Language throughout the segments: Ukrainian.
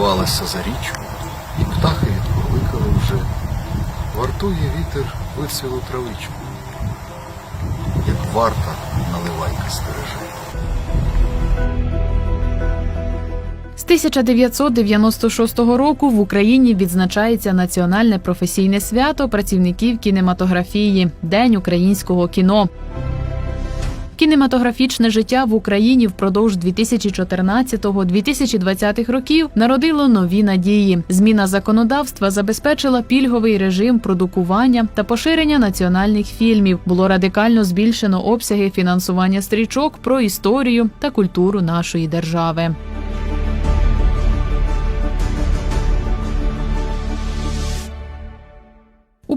ховалася за річку, і птахи відкорликали вже. Вартує вітер вицвілу травичку, як варта наливайка стереже. З 1996 року в Україні відзначається національне професійне свято працівників кінематографії День українського кіно. Кінематографічне життя в Україні впродовж 2014-2020 років народило нові надії. Зміна законодавства забезпечила пільговий режим продукування та поширення національних фільмів. Було радикально збільшено обсяги фінансування стрічок про історію та культуру нашої держави.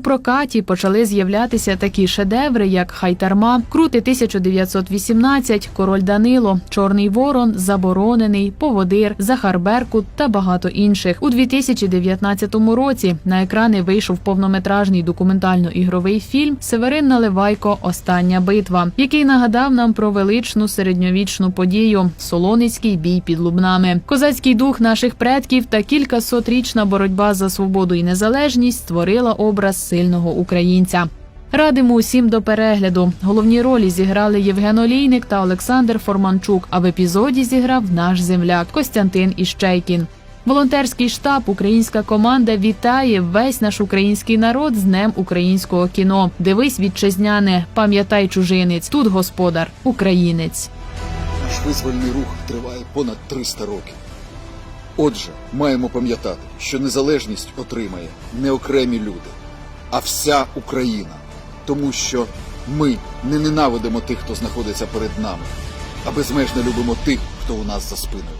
Прокаті почали з'являтися такі шедеври, як Хайтарма, Крути 1918, Король Данило, Чорний Ворон, Заборонений, Поводир, Захар Беркут та багато інших. У 2019 році на екрани вийшов повнометражний документально-ігровий фільм Северин Наливайко Остання битва, який нагадав нам про величну середньовічну подію Солоницький бій під Лубнами. Козацький дух наших предків та кількасотрічна боротьба за свободу і незалежність створила образ сильного українця. Радимо усім до перегляду. Головні ролі зіграли Євген Олійник та Олександр Форманчук. А в епізоді зіграв наш земляк Костянтин Іщейкін. Волонтерський штаб, українська команда вітає весь наш український народ з Днем українського кіно. Дивись вітчизняне, пам'ятай чужинець. Тут господар, українець. Наш визвольний рух триває понад 300 років. Отже, маємо пам'ятати, що незалежність отримає не окремі люди, а вся Україна. Тому що ми не ненавидимо тих, хто знаходиться перед нами, а безмежно любимо тих, хто у нас за спиною.